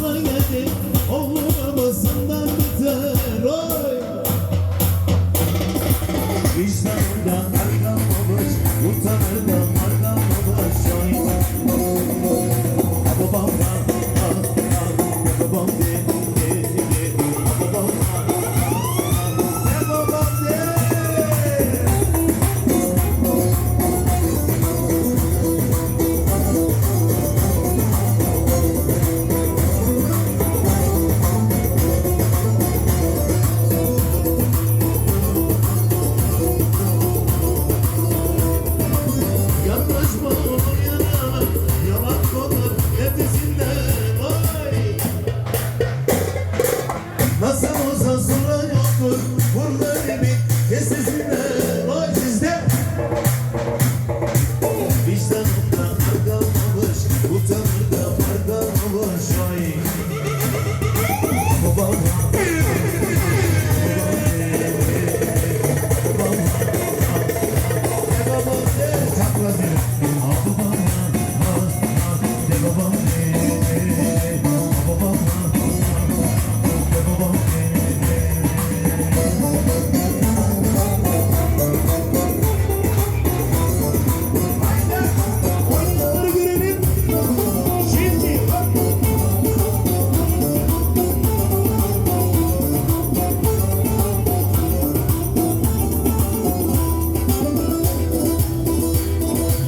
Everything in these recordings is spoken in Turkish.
Yolun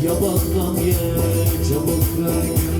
yabandan ye çabuk ver.